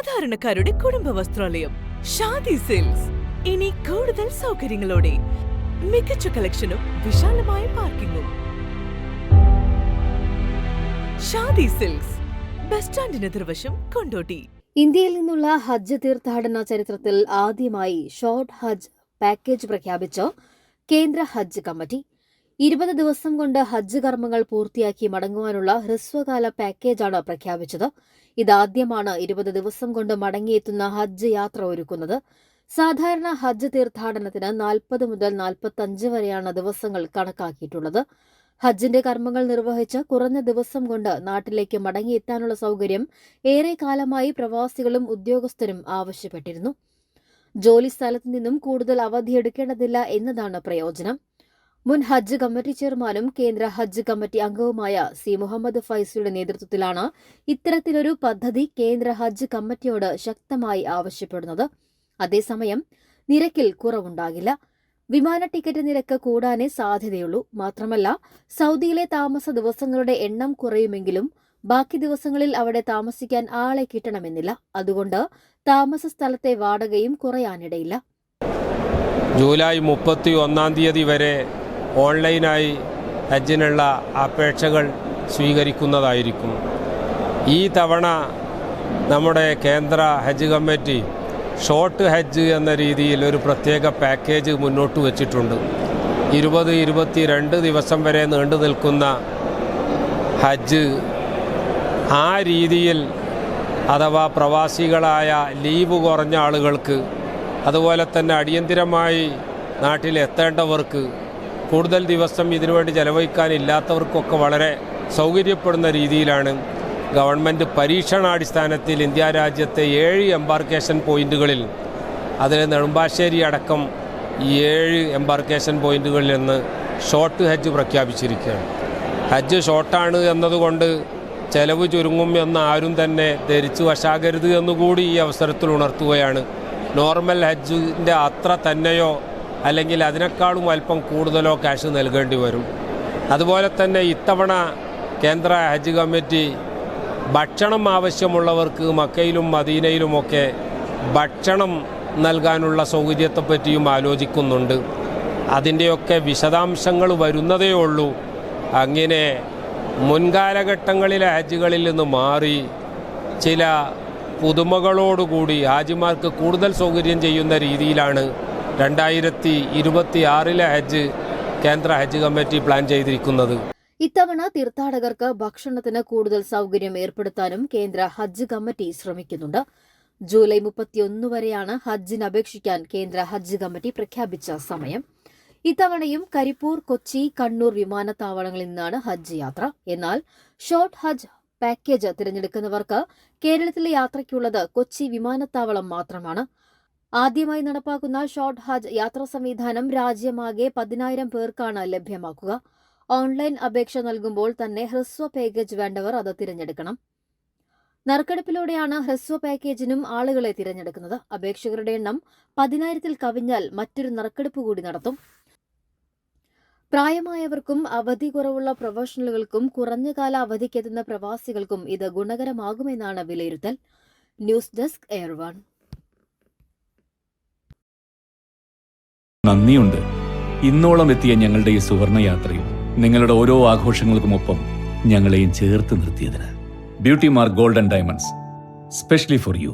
സാധാരണക്കാരുടെ കുടുംബ വസ്ത്രാലയം ഷാദി സിൽക്സ്. ഇനി കൂടുതൽ സൗകര്യങ്ങളോടെ മികച്ച കളക്ഷനും വിശാലമായ പാർക്കിങ്ങും. ഷാദി സിൽക്സ് ബസ് സ്റ്റാൻഡിന് എതിർവശം കൊണ്ടോട്ടി. ഇന്ത്യയിൽ നിന്നുള്ള ഹജ്ജ് തീർത്ഥാടന ചരിത്രത്തിൽ ആദ്യമായി ഷോർട്ട് ഹജ്ജ് പാക്കേജ് പ്രഖ്യാപിച്ച കേന്ദ്ര ഹജ്ജ് കമ്മിറ്റി ഇരുപത് ദിവസം കൊണ്ട് ഹജ്ജ് കർമ്മങ്ങൾ പൂർത്തിയാക്കി മടങ്ങുവാനുള്ള ഹ്രസ്വകാല പാക്കേജാണ് പ്രഖ്യാപിച്ചത്. ഇതാദ്യമാണ് ഇരുപത് ദിവസം കൊണ്ട് മടങ്ങിയെത്തുന്ന ഹജ്ജ് യാത്ര ഒരുക്കുന്നത്. സാധാരണ ഹജ്ജ് തീർത്ഥാടനത്തിന് നാൽപ്പത് മുതൽ നാൽപ്പത്തഞ്ച് വരെയാണ് ദിവസങ്ങൾ കണക്കാക്കിയിട്ടുള്ളത്. ഹജ്ജിന്റെ കർമ്മങ്ങൾ നിർവഹിച്ച് കുറഞ്ഞ ദിവസം കൊണ്ട് നാട്ടിലേക്ക് മടങ്ങിയെത്താനുള്ള സൗകര്യം ഏറെ കാലമായി പ്രവാസികളും ഉദ്യോഗസ്ഥരും ആവശ്യപ്പെട്ടിരുന്നു. ജോലി സ്ഥലത്ത് നിന്നും കൂടുതൽ അവധിയെടുക്കേണ്ടതില്ല എന്നതാണ് പ്രയോജനം. മുൻ ഹജ്ജ് കമ്മിറ്റി ചെയർമാനും കേന്ദ്ര ഹജ്ജ് കമ്മിറ്റി അംഗവുമായ സി മുഹമ്മദ് ഫൈസിയുടെ നേതൃത്വത്തിലാണ് ഇത്തരത്തിലൊരു പദ്ധതി കേന്ദ്ര ഹജ്ജ് കമ്മിറ്റിയോട് ശക്തമായി ആവശ്യപ്പെടുന്നത്. അതേസമയം നിരക്കിൽ കുറവുണ്ടാകില്ല. വിമാന ടിക്കറ്റ് നിരക്ക് കൂടാനേ സാധ്യതയുള്ളൂ. മാത്രമല്ല സൗദിയിലെ താമസ ദിവസങ്ങളുടെ എണ്ണം കുറയുമെങ്കിലും ബാക്കി ദിവസങ്ങളിൽ അവിടെ താമസിക്കാൻ ആളെ കിട്ടണമെന്നില്ല. അതുകൊണ്ട് താമസ സ്ഥലത്തെ വാടകയും കുറയാനിടയില്ല. ജൂലൈ മുപ്പത്തി ഒന്നാം തീയതി വരെ ഓൺലൈനായി ഹജ്ജിനുള്ള അപേക്ഷകൾ സ്വീകരിക്കുന്നതായിരിക്കും. ഈ തവണ നമ്മുടെ കേന്ദ്ര ഹജ്ജ് കമ്മിറ്റി ഷോർട്ട് ഹജ്ജ് എന്ന രീതിയിൽ ഒരു പ്രത്യേക പാക്കേജ് മുന്നോട്ട് വച്ചിട്ടുണ്ട്. ഇരുപത് ഇരുപത്തി രണ്ട് ദിവസം വരെ നീണ്ടു നിൽക്കുന്ന ഹജ്ജ് ആ രീതിയിൽ അഥവാ പ്രവാസികളായ ലീവ് കുറഞ്ഞ ആളുകൾക്ക് അതുപോലെ തന്നെ അടിയന്തിരമായി നാട്ടിലെത്തേണ്ടവർക്ക് കൂടുതൽ ദിവസം ഇതിനുവേണ്ടി ചെലവഴിക്കാനില്ലാത്തവർക്കൊക്കെ വളരെ സൗകര്യപ്പെടുന്ന രീതിയിലാണ് ഗവൺമെന്റ് പരീക്ഷണാടിസ്ഥാനത്തിൽ ഇന്ത്യ രാജ്യത്തെ ഏഴ് എംബാർക്കേഷൻ പോയിന്റുകളിൽ അതിൽ നെടുമ്പാശ്ശേരി അടക്കം ഈ ഏഴ് എംബാർക്കേഷൻ പോയിന്റുകളിൽ നിന്ന് ഷോർട്ട് ഹജ്ജ് പ്രഖ്യാപിച്ചിരിക്കുകയാണ്. ഹജ്ജ് ഷോർട്ടാണ് എന്നതുകൊണ്ട് ചെലവ് ചുരുങ്ങും എന്ന് ആരും തന്നെ ധരിച്ചു വശാകരുത് എന്നുകൂടി ഈ അവസരത്തിൽ ഉണർത്തുകയാണ്. നോർമൽ ഹജ്ജിന്റെ അത്ര തന്നെയോ അല്ലെങ്കിൽ അതിനേക്കാളും അല്പം കൂടുതലോ ക്യാഷ് നൽകേണ്ടി വരും. അതുപോലെ തന്നെ ഇത്തവണ കേന്ദ്ര ഹജ്ജ് കമ്മിറ്റി ഭക്ഷണം ആവശ്യമുള്ളവർക്ക് മക്കയിലും മദീനയിലുമൊക്കെ ഭക്ഷണം നൽകാനുള്ള സൗകര്യത്തെപ്പറ്റിയും ആലോചിക്കുന്നുണ്ട്. അതിന്റെയൊക്കെ വിശദാംശങ്ങൾ വരുന്നതേ ഉള്ളൂ. അങ്ങനെ മുൻകാലഘട്ടങ്ങളിലെ ഹജ്ജുകളിൽ നിന്ന് മാറി ചില പുതുമകളോടുകൂടി ഹാജിമാർക്ക് കൂടുതൽ സൗകര്യം ചെയ്യുന്ന രീതിയിലാണ് രണ്ടായിരത്തി ഇരുപത്തി ആറിലെ ഹജ്ജ് കേന്ദ്ര ഹജ്ജ് കമ്മിറ്റി പ്ലാൻ ചെയ്തിരിക്കുന്നത്. ഇത്തവണ തീർത്ഥാടകർക്ക് ഭക്ഷണത്തിന് കൂടുതൽ സൗകര്യം ഏർപ്പെടുത്താനും കേന്ദ്ര ഹജ്ജ് കമ്മിറ്റി ശ്രമിക്കുന്നുണ്ട്. ജൂലൈ മുപ്പത്തിയൊന്ന് വരെയാണ് ഹജ്ജിന് അപേക്ഷിക്കാൻ കേന്ദ്ര ഹജ്ജ് കമ്മിറ്റി പ്രഖ്യാപിച്ച സമയം. ഇത്തവണയും കരിപ്പൂർ കൊച്ചി കണ്ണൂർ വിമാനത്താവളങ്ങളിൽ നിന്നാണ് ഹജ്ജ് യാത്ര. എന്നാൽ ഷോർട്ട് ഹജ്ജ് പാക്കേജ് തിരഞ്ഞെടുക്കുന്നവർക്ക് കേരളത്തിലെ യാത്രയ്ക്കുള്ളത് കൊച്ചി വിമാനത്താവളം മാത്രമാണ്. ആദ്യമായി നടപ്പാക്കുന്ന ഷോർട്ട് ഹജ്ജ് യാത്രാ സംവിധാനം രാജ്യമാകെ പതിനായിരം പേർക്കാണ് ലഭ്യമാക്കുക. ഓൺലൈൻ അപേക്ഷ നൽകുമ്പോൾ തന്നെ ഹ്രസ്വ പാക്കേജ് വേണ്ടവർ അത് തിരഞ്ഞെടുക്കണം. നറുക്കെടുപ്പിലൂടെയാണ് ഹ്രസ്വ പാക്കേജിനും ആളുകളെ തിരഞ്ഞെടുക്കുന്നത്. അപേക്ഷകരുടെ എണ്ണം പതിനായിരത്തിൽ കവിഞ്ഞാൽ മറ്റൊരു നറുക്കെടുപ്പ് കൂടി നടത്തും. പ്രായമായവർക്കും അവധി കുറവുള്ള പ്രൊഫഷണലുകൾക്കും കുറഞ്ഞ കാല അവധിക്കെത്തുന്ന പ്രവാസികൾക്കും ഇത് ഗുണകരമാകുമെന്നാണ് വിലയിരുത്തൽ. ന്യൂസ് ഡെസ്ക് എയർ നന്ദിയുണ്ട്. ഇന്നോളം എത്തിയ ഞങ്ങളുടെ ഈ സുവർണയാത്രയിൽ നിങ്ങളുടെ ഓരോ ആഘോഷങ്ങൾക്കുമൊപ്പം ഞങ്ങളെയും ചേർത്ത് നിർത്തിയതിന്. Beauty Mark Golden Diamonds specially for you.